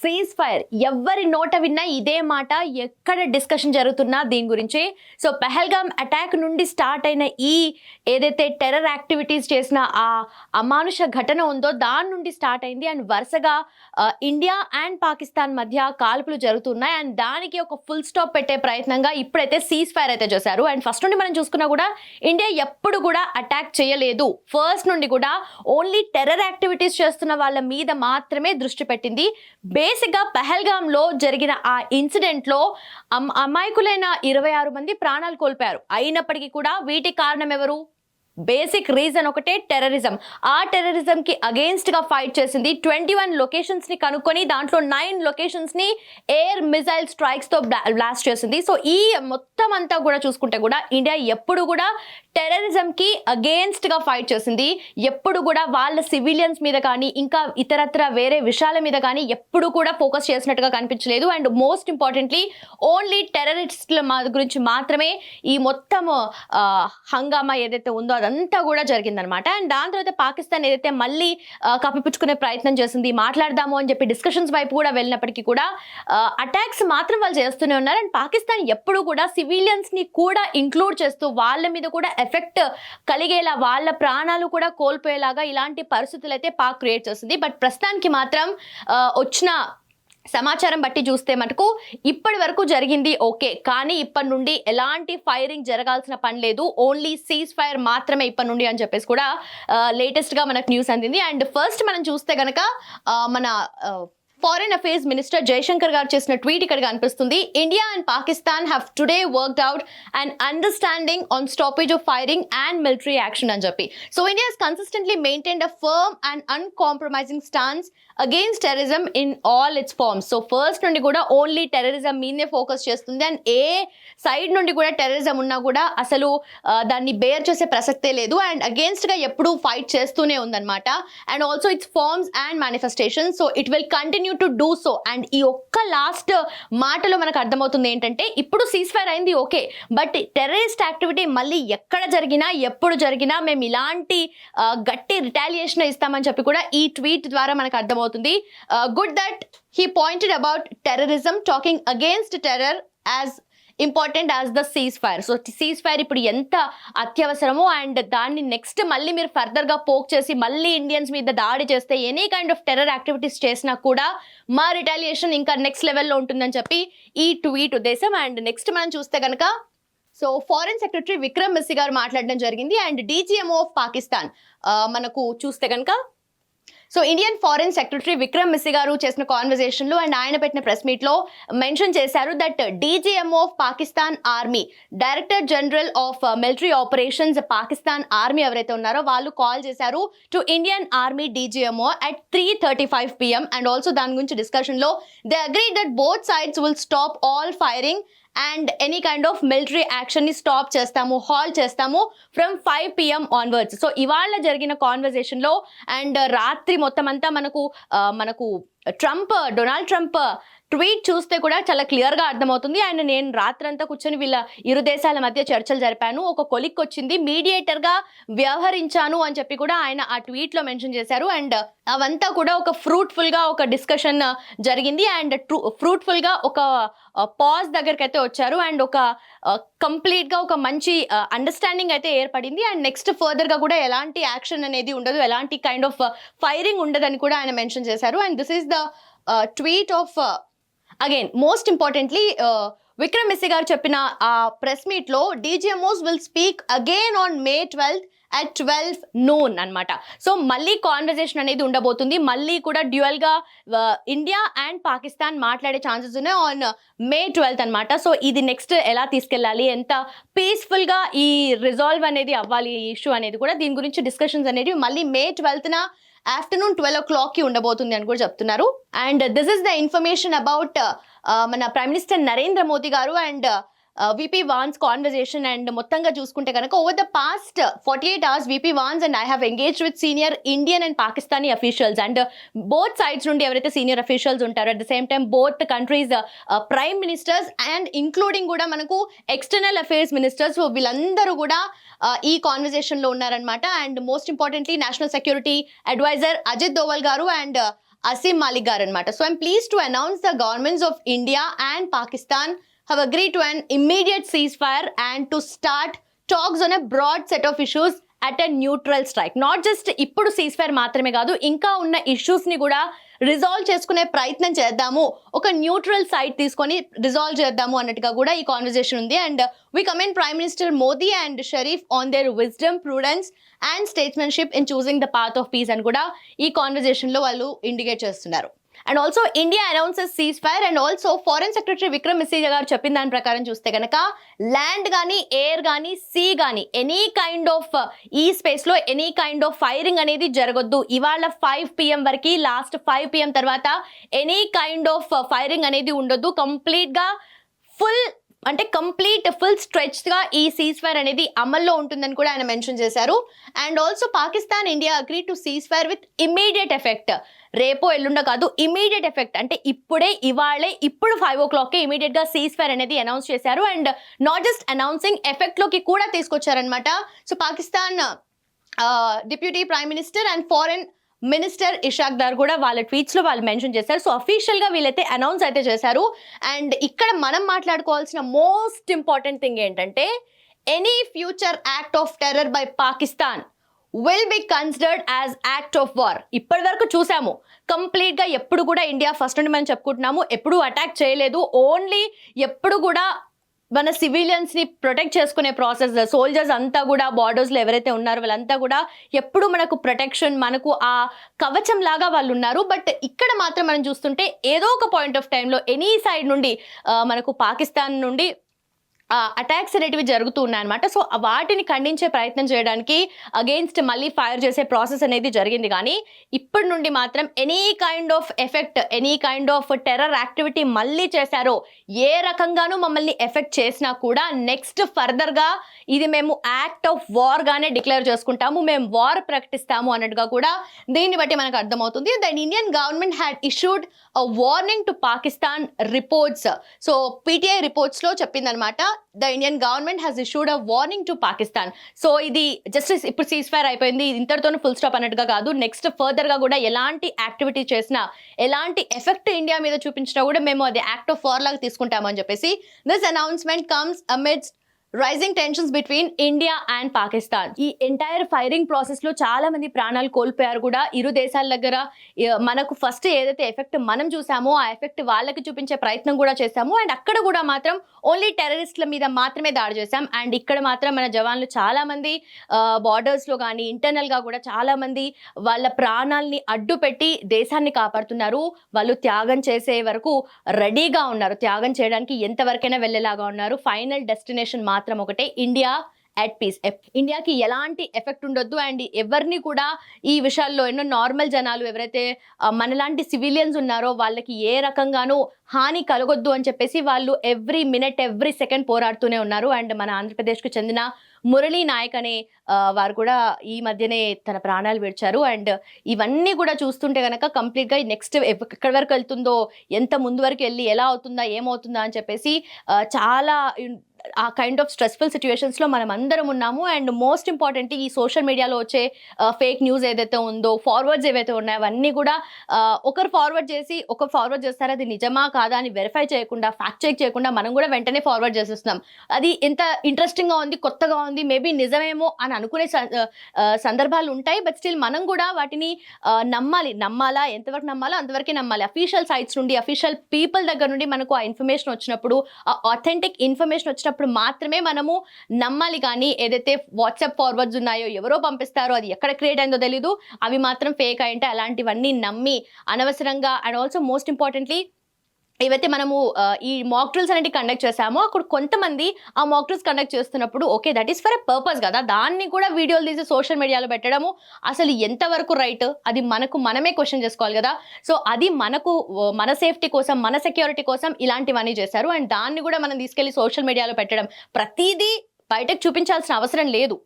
Cease fire ఎవరి నోట విన్నా ఇదే మాట ఎక్కడ డిస్కషన్ జరుగుతున్నా దీని గురించి. సో పెహల్గామ్ అటాక్ నుండి స్టార్ట్ అయిన ఈ ఏదైతే టెర్రర్ యాక్టివిటీస్ చేసిన ఆ అమానుష ఘటన ఉందో దాని నుండి స్టార్ట్ అయింది. అండ్ వరుసగా ఇండియా అండ్ పాకిస్తాన్ మధ్య కాల్పులు జరుగుతున్నాయి. అండ్ దానికి ఒక ఫుల్ స్టాప్ పెట్టే ప్రయత్నంగా ఇప్పుడైతే సీజ్ ఫైర్ అయితే చేశారు. అండ్ ఫస్ట్ నుండి మనం చూసుకున్నా కూడా ఇండియా ఎప్పుడు కూడా అటాక్ చేయలేదు. ఫస్ట్ నుండి కూడా ఓన్లీ టెర్రర్ యాక్టివిటీస్ చేస్తున్న వాళ్ళ మీద మాత్రమే దృష్టి పెట్టింది. బేసిక్గా పహల్గామ్లో జరిగిన ఆ ఇన్సిడెంట్లో అమ్ అమాయకులైన ఇరవై ఆరు మంది ప్రాణాలు కోల్పోయారు. అయినప్పటికీ కూడా వీటి కారణం ఎవరు? బేసిక్ రీజన్ ఒకటే టెర్రరిజం. ఆ టెర్రరిజం కి అగేన్స్ట్గా ఫైట్ చేసింది ట్వంటీ వన్ లొకేషన్స్ని కనుక్కొని దాంట్లో నైన్ లొకేషన్స్ని ఎయిర్ మిజైల్ స్ట్రైక్స్తో బ్లాస్ట్ చేసింది. సో ఈ మొత్తం అంతా కూడా చూసుకుంటే కూడా ఇండియా ఎప్పుడు కూడా టెర్రరిజం కి అగేన్స్ట్గా ఫైట్ చేసింది. ఎప్పుడు కూడా వాళ్ళ సివిలియన్స్ మీద కానీ ఇంకా ఇతరత్ర వేరే విషయాల మీద కానీ ఎప్పుడు కూడా ఫోకస్ చేసినట్టుగా కనిపించలేదు. అండ్ మోస్ట్ ఇంపార్టెంట్లీ ఓన్లీ టెర్రరిస్ట్ల మా గురించి మాత్రమే ఈ మొత్తం హంగామా ఏదైతే ఉందో అదంతా కూడా జరిగిందనమాట అండ్ దాని తర్వాత పాకిస్తాన్ ఏదైతే మళ్ళీ కప్పిపుచ్చుకునే ప్రయత్నం చేసింది మాట్లాడదాము అని చెప్పి డిస్కషన్స్ వైపు కూడా వెళ్ళినప్పటికీ కూడా అటాక్స్ మాత్రం వాళ్ళు చేస్తూనే ఉన్నారు. అండ్ పాకిస్తాన్ ఎప్పుడు కూడా సివిలియన్స్ని కూడా ఇంక్లూడ్ చేస్తూ వాళ్ళ మీద కూడా ఎఫెక్ట్ కలిగేలా వాళ్ళ ప్రాణాలు కూడా కోల్పోయేలాగా ఇలాంటి పరిస్థితులు అయితే పాక్ క్రియేట్ చేస్తుంది. బట్ ప్రస్తుతానికి మాత్రం వచ్చిన సమాచారం బట్టి చూస్తే మటుకు ఇప్పటి వరకు జరిగింది ఓకే. కానీ ఇప్పటి నుండి ఎలాంటి ఫైరింగ్ జరగాల్సిన పని లేదు. ఓన్లీ సీజ్ ఫైర్ మాత్రమే ఇప్పటి నుండి అని చెప్పేసి కూడా లేటెస్ట్గా మనకు న్యూస్ అందింది. అండ్ ఫస్ట్ మనం చూస్తే కనుక మన ఫారెన్ అఫేర్స్ మినిస్టర్ జయశంకర్ గారు చేసిన ట్వీట్ ఇక్కడ కనిపిస్తుంది. India and Pakistan have today worked out and understanding on stoppage of firing and military action అని చెప్పి. So India consistently maintain a firm and uncompromising stance against terrorism in all its forms so first నుండి కూడా only terrorism మీదే focus చేస్తుంది. And ఏ side నుండి కూడా terrorism ఉన్నా కూడా అసలు దాన్ని బేర్ చేసే ప్రసక్తే లేదు. అండ్ అగెన్స్ట్గా ఎప్పుడూ ఫైట్ చేస్తూనే ఉందన్నమాట. And also its forms and manifestation so it will continue to do so. And ఈ ఒక్క లాస్ట్ మాటలో మనకు అర్థమవుతుంది ఏంటంటే ఇప్పుడు సీజ్ ఫైర్ అయింది ఓకే బట్ టెర్రరిస్ట్ యాక్టివిటీ మళ్ళీ ఎక్కడ జరిగినా ఎప్పుడు జరిగినా మేము ఇలాంటి గట్టి రిటాలియేషన్ ఇస్తామని చెప్పి కూడా ఈ ట్వీట్ ద్వారా మనకు అర్థమవుతుంది. Good that he pointed about terrorism talking against terror as important as the cease fire so cease fire ఇప్పుడు ఎంత అత్యవసరమో అండ్ దాన్ని నెక్స్ట్ మళ్ళీ మీరు ఫర్దర్గా పోక్ చేసి మళ్ళీ ఇండియన్స్ మీద దాడి చేస్తే any kind of terror activities చేసినా కూడా మా రిటాలియేషన్ ఇంకా నెక్స్ట్ లెవెల్లో ఉంటుందని చెప్పి ఈ ట్వీట్ ఉద్దేశం. అండ్ నెక్స్ట్ మనం చూస్తే కనుక so foreign secretary Vikram Misri garu మాట్లాడడం జరిగింది. అండ్ డీజీఎంఓ ఆఫ్ పాకిస్తాన్ మనకు చూస్తే కనుక so Indian foreign secretary Vikram Misri garu చేసిన కాన్వర్జేషన్లో అండ్ ఆయన పెట్టిన ప్రెస్ మీట్లో మెన్షన్ చేశారు that DGMO of Pakistan army director general of military operations Pakistan army ఎవరైతే ఉన్నారో వాళ్ళు కాల్ చేశారు to Indian army DGMO at three thirty five PM and also దాని గురించి డిస్కషన్లో they agree that both sides will stop all firing and any kind of military యాక్షన్ని stop చేస్తాము halt చేస్తాము from five PM onwards so ఇవాళ జరిగిన కాన్వర్జేషన్లో and రాత్రి మొత్తం అంతా మనకు మనకు ట్రంప్ డొనాల్డ్ ట్రంప్ ట్వీట్ చూస్తే కూడా చాలా క్లియర్గా అర్థమవుతుంది. అండ్ నేను రాత్రంతా కూర్చొని వీళ్ళ ఇరు దేశాల మధ్య చర్చలు జరిపాను. ఒక కొలిక్ వచ్చింది మీడియేటర్గా వ్యవహరించాను అని చెప్పి కూడా ఆయన ఆ ట్వీట్లో మెన్షన్ చేశారు. అండ్ అవంతా కూడా ఒక ఫ్రూట్ఫుల్గా ఒక డిస్కషన్ జరిగింది. అండ్ ట్రూ ఫ్రూట్ఫుల్గా ఒక పాజ్ దగ్గరికి అయితే వచ్చారు. అండ్ ఒక కంప్లీట్గా ఒక మంచి అండర్స్టాండింగ్ అయితే ఏర్పడింది. అండ్ నెక్స్ట్ ఫర్దర్గా కూడా ఎలాంటి యాక్షన్ అనేది ఉండదు ఎలాంటి కైండ్ ఆఫ్ ఫైరింగ్ ఉండదని కూడా ఆయన మెన్షన్ చేశారు. And this is the tweet of again most importantly Vikram Misri garu చెప్పిన ఆ ప్రెస్ మీట్లో DGMOs will speak again on May twelfth at twelve noon అనమాట సో మళ్ళీ కాన్వర్జేషన్ అనేది ఉండబోతుంది. మళ్ళీ కూడా డ్యువల్గా ఇండియా అండ్ పాకిస్తాన్ మాట్లాడే ఛాన్సెస్ ఉన్నాయి ఆన్ మే ట్వెల్త్ అన్నమాట. సో ఇది నెక్స్ట్ ఎలా తీసుకెళ్ళాలి? ఎంత పీస్ఫుల్గా ఈ రిజాల్వ్ అనేది అవ్వాలి? ఈ ఇష్యూ అనేది కూడా దీని గురించి డిస్కషన్స్ అనేవి మళ్ళీ మే ట్వెల్త్న ఆఫ్టర్నూన్ ట్వెల్వ్ ఓ క్లాక్కి ఉండబోతుంది అని కూడా చెప్తున్నారు. And this is the information about మన prime minister Narendra Modi garu and VP Vance conversation and మొత్తంగా చూసుకుంటే కనుక over the past forty eight hours VP Vance and I have engage with senior Indian and Pakistani officials and both sides నుండి ఎవరైతే senior officials ఉంటారో at the same time both countries prime ministers and including కూడా మనకు external affairs ministers వీళ్ళందరూ కూడా ఈ కాన్వర్జేషన్లో ఉన్నారనమాట and most importantly national security advisor Ajit Doval garu and Asim Malik garu అనమాట so I'm please to announce the governments of India and Pakistan have agreed to an immediate ceasefire and to start talks on a broad set of issues at a neutral strike not just ఇప్పుడు cease fire మాత్రమే కాదు ఇంకా ఉన్న ఇష్యూస్ని కూడా resolve చేసుకునే ప్రయత్నం చేద్దాము. ఒక న్యూట్రల్ సైడ్ తీసుకొని రిజాల్వ్ చేద్దాము అన్నట్టుగా కూడా ఈ కాన్వర్జేషన్ ఉంది. And we comment prime minister Modi and Sharif on their wisdom prudence and statesmanship in choosing the path of peace అని కూడా ఈ కాన్వర్జేషన్లో వాళ్ళు ఇండికేట్ చేస్తున్నారు. And also India announces cease fire and also foreign secretary Vikram మిస్సేజా garu చెప్పిన దాని ప్రకారం చూస్తే కనుక ల్యాండ్ కానీ ఎయిర్ కానీ సీ కానీ ఎనీ కైండ్ ఆఫ్ ఈ స్పేస్లో ఎనీ కైండ్ ఆఫ్ ఫైరింగ్ అనేది జరగొద్దు. ఇవాళ ఫైవ్ పిఎం వరకు లాస్ట్ ఫైవ్ పిఎం తర్వాత ఎనీ కైండ్ ఆఫ్ ఫైరింగ్ అనేది ఉండొద్దు. కంప్లీట్గా ఫుల్ అంటే కంప్లీట్ ఫుల్ స్ట్రెచ్గా ఈ సీజ్ ఫైర్ అనేది అమల్లో ఉంటుందని కూడా ఆయన మెన్షన్ చేశారు. And also Pakistan India agree to cease fire with immediate effect రేపో ఎల్లుండ కాదు ఇమీడియట్ ఎఫెక్ట్ అంటే ఇప్పుడే ఇవాళే ఇప్పుడు ఫైవ్ ఓ క్లాక్కి ఇమీడియట్గా సీజ్ ఫైర్ అనేది అనౌన్స్ చేశారు. అండ్ నాట్ జస్ట్ అనౌన్సింగ్ ఎఫెక్ట్లోకి కూడా తీసుకొచ్చారనమాట so Pakistan deputy prime minister and foreign minister Ishaq Dar కూడా వాళ్ళ ట్వీట్స్లో వాళ్ళు మెన్షన్ చేశారు. సో అఫీషియల్గా వీళ్ళైతే అనౌన్స్ అయితే చేశారు. అండ్ ఇక్కడ మనం మాట్లాడుకోవాల్సిన మోస్ట్ ఇంపార్టెంట్ థింగ్ ఏంటంటే any future act of terror by Pakistan will be considered as act of war ఇప్పటి వరకు చూసాము. కంప్లీట్గా ఎప్పుడు కూడా ఇండియా ఫస్ట్ నుండి మనం చెప్పుకుంటున్నాము. ఎప్పుడు అటాక్ చేయలేదు. ఓన్లీ ఎప్పుడు కూడా మన సివిలియన్స్ని ప్రొటెక్ట్ చేసుకునే ప్రాసెస్ సోల్జర్స్ అంతా కూడా బార్డర్స్లో ఎవరైతే ఉన్నారో వాళ్ళంతా కూడా ఎప్పుడు మనకు ప్రొటెక్షన్ మనకు ఆ కవచం లాగా వాళ్ళు ఉన్నారు. బట్ ఇక్కడ మాత్రం మనం చూస్తుంటే ఏదో ఒక పాయింట్ ఆఫ్ టైంలో ఎనీ సైడ్ నుండి మనకు పాకిస్తాన్ నుండి అటాక్స్ అనేటివి జరుగుతూ ఉన్నాయన్నమాట. సో వాటిని ఖండించే ప్రయత్నం చేయడానికి అగెయిన్స్ట్ మళ్ళీ ఫైర్ చేసే ప్రాసెస్ అనేది జరిగింది. కానీ ఇప్పటి నుండి మాత్రం any kind of effect any kind of terror activity మళ్ళీ చేశారో ఏ రకంగానూ మమ్మల్ని ఎఫెక్ట్ చేసినా కూడా నెక్స్ట్ ఫర్దర్గా ఇది మేము యాక్ట్ ఆఫ్ వార్ గానే డిక్లేర్ చేసుకుంటాము. మేము వార్ ప్రకటిస్తాము అన్నట్టుగా కూడా దీన్ని బట్టి మనకు అర్థమవుతుంది. Then Indian government had issued warning to Pakistan reports so PTI రిపోర్ట్స్లో చెప్పిందనమాట the Indian government has issued a warning to Pakistan so ఇది జస్ట్ ఇప్పుడు సీజ్ ఫైర్ అయిపోయింది. ఇది ఇంతటితోనే ఫుల్ స్టాప్ అన్నట్టుగా కాదు. నెక్స్ట్ ఫర్దర్గా కూడా ఎలాంటి యాక్టివిటీ చేసినా ఎలాంటి ఎఫెక్ట్ ఇండియా మీద చూపించినా కూడా మేము అది యాక్ట్ ఆఫ్ వార్ లాగా తీసుకుంటామని చెప్పేసి this announcement comes amids rising tensions between India and Pakistan ఈ ఎంటైర్ ఫైరింగ్ ప్రాసెస్లో చాలా మంది ప్రాణాలు కోల్పోయారు కూడా. ఇరు దేశాల దగ్గర మనకు ఫస్ట్ ఏదైతే ఎఫెక్ట్ మనం చూసామో ఆ ఎఫెక్ట్ వాళ్ళకి చూపించే ప్రయత్నం కూడా చేశాము. అండ్ అక్కడ కూడా మాత్రం ఓన్లీ టెర్రరిస్ట్ల మీద మాత్రమే దాడి చేశాం. అండ్ ఇక్కడ మాత్రం మన జవాన్లు చాలా మంది బార్డర్స్లో కానీ ఇంటర్నల్గా కూడా చాలా మంది వాళ్ళ ప్రాణాల్ని అడ్డు పెట్టి దేశాన్ని కాపాడుతున్నారు. వాళ్ళు త్యాగం చేసే వరకు రెడీగా ఉన్నారు. త్యాగం చేయడానికి ఎంతవరకైనా వెళ్ళేలాగా ఉన్నారు. ఫైనల్ డెస్టినేషన్ మాత్రం ఒకటే ఇండియా అట్ పీస్ ఇండియాకి ఎలాంటి ఎఫెక్ట్ ఉండొద్దు అండ్ ఎవరిని కూడా ఈ విషయాల్లో ఎన్నో నార్మల్ జనాలు ఎవరైతే మనలాంటి సివిలియన్స్ ఉన్నారో వాళ్ళకి ఏ రకంగానూ హాని కలగొద్దు అని చెప్పేసి వాళ్ళు ఎవ్రీ మినిట్ ఎవ్రీ సెకండ్ పోరాడుతూనే ఉన్నారు. అండ్ మన ఆంధ్రప్రదేశ్కు చెందిన మురళీ నాయక్ అనే వారు కూడా ఈ మధ్యనే తన ప్రాణాలు విడిచారు. అండ్ ఇవన్నీ కూడా చూస్తుంటే కనుక కంప్లీట్గా నెక్స్ట్ ఎక్కడి వరకు వెళ్తుందో ఎంత ముందు వరకు వెళ్ళి ఎలా అవుతుందా ఏమవుతుందా అని చెప్పేసి చాలా ఆ కైండ్ ఆఫ్ స్ట్రెస్ఫుల్ సిచ్యువేషన్స్లో మనం అందరం ఉన్నాము. అండ్ మోస్ట్ ఇంపార్టెంట్ ఈ సోషల్ మీడియాలో వచ్చే ఫేక్ న్యూస్ ఏదైతే ఉందో ఫార్వర్డ్స్ ఏవైతే ఉన్నాయో అవన్నీ కూడా ఒకరు ఫార్వర్డ్ చేసి ఒకరు ఫార్వర్డ్ చేస్తారు. అది నిజమా కాదా అని వెరిఫై చేయకుండా ఫ్యాక్ట్ చెక్ చేయకుండా మనం కూడా వెంటనే ఫార్వర్డ్ చేసేస్తున్నాం. అది ఎంత ఇంట్రెస్టింగ్గా ఉంది కొత్తగా ఉంది మేబీ నిజమేమో అని అనుకునే స- సందర్భాలు ఉంటాయి. బట్ స్టిల్ మనం కూడా వాటిని నమ్మాలి. నమ్మాలా? ఎంతవరకు నమ్మాలో అంతవరకే నమ్మాలి. అఫీషియల్ సైట్స్ నుండి అఫీషియల్ పీపుల్ దగ్గర నుండి మనకు ఆ ఇన్ఫర్మేషన్ వచ్చినప్పుడు ఆ ఆథెంటిక్ ఇన్ఫర్మేషన్ వచ్చినప్పుడు మాత్రమే మనము నమ్మాలి. కానీ ఏదైతే వాట్సాప్ ఫార్వర్డ్స్ ఉన్నాయో ఎవరో పంపిస్తారో అది ఎక్కడ క్రియేట్ అయిందో తెలీదు. అవి మాత్రం ఫేక్ అయింటే అలాంటివన్నీ నమ్మి అనవసరంగా అండ్ ఆల్సో మోస్ట్ ఇంపార్టెంట్లీ ఏవైతే మనము ఈ మాక్ డ్రిల్స్ అనేవి కండక్ట్ చేసామో అక్కడ కొంతమంది ఆ మాక్ డ్రిల్స్ కండక్ట్ చేస్తున్నప్పుడు okay that is for a purpose కదా. దాన్ని కూడా వీడియోలు తీసి సోషల్ మీడియాలో పెట్టడము అసలు ఎంతవరకు రైట్ అది మనకు మనమే క్వశ్చన్ చేసుకోవాలి కదా. సో అది మనకు మన సేఫ్టీ కోసం మన సెక్యూరిటీ కోసం ఇలాంటివన్నీ చేశారు. అండ్ దాన్ని కూడా మనం తీసుకెళ్ళి సోషల్ మీడియాలో పెట్టడం ప్రతిదీ బయటకు చూపించాల్సిన అవసరం లేదు.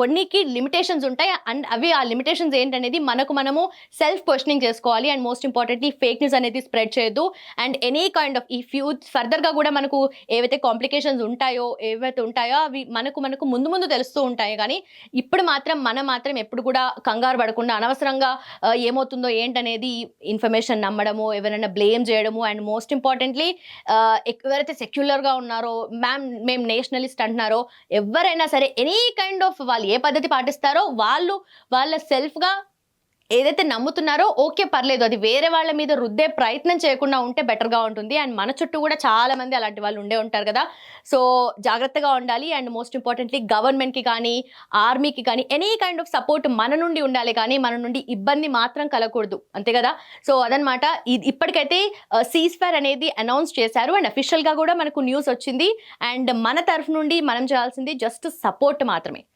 కొన్నికి లిమిటేషన్స్ ఉంటాయి. అండ్ అవి ఆ లిమిటేషన్స్ ఏంటనేది మనకు మనము సెల్ఫ్ క్వశ్చనింగ్ చేసుకోవాలి. And most importantly fake news అనేది స్ప్రెడ్ చేయొద్దు. అండ్ ఎనీ కైండ్ ఆఫ్ ఈ ఫ్యూ ఫర్దర్గా కూడా మనకు ఏవైతే కాంప్లికేషన్స్ ఉంటాయో ఏవైతే ఉంటాయో అవి మనకు మనకు ముందు ముందు తెలుస్తూ ఉంటాయి. కానీ ఇప్పుడు మాత్రం మనం మాత్రం ఎప్పుడు కూడా కంగారు పడకుండా అనవసరంగా ఏమవుతుందో ఏంటనేది ఇన్ఫర్మేషన్ నమ్మడము ఎవరైనా బ్లేమ్ చేయడము అండ్ మోస్ట్ ఇంపార్టెంట్లీ ఎవరైతే సెక్యులర్గా ఉన్నారో మ్యామ్ మేము నేషనలిస్ట్ అంటున్నారో ఎవరైనా సరే ఎనీ కైండ్ ఆఫ్ వాళ్ళు ఏ పద్ధతి పాటిస్తారో వాళ్ళు వాళ్ళ సెల్ఫ్గా ఏదైతే నమ్ముతున్నారో ఓకే పర్లేదు. అది వేరే వాళ్ళ మీద రుద్దే ప్రయత్నం చేయకుండా ఉంటే బెటర్గా ఉంటుంది. అండ్ మన చుట్టూ కూడా చాలా మంది అలాంటి వాళ్ళు ఉండే ఉంటారు కదా. సో జాగ్రత్తగా ఉండాలి. అండ్ మోస్ట్ ఇంపార్టెంట్లీ గవర్నమెంట్కి కానీ ఆర్మీకి కానీ ఎనీ కైండ్ ఆఫ్ సపోర్ట్ మన నుండి ఉండాలి. కానీ మన నుండి ఇబ్బంది మాత్రం కలగకూడదు. అంతే కదా? సో అదనమాట ఇది ఇప్పటికైతే సీజ్ ఫైర్ అనేది అనౌన్స్ చేశారు. అండ్ అఫీషియల్గా కూడా మనకు న్యూస్ వచ్చింది. అండ్ మన తరఫు నుండి మనం చేయాల్సింది జస్ట్ సపోర్ట్ మాత్రమే.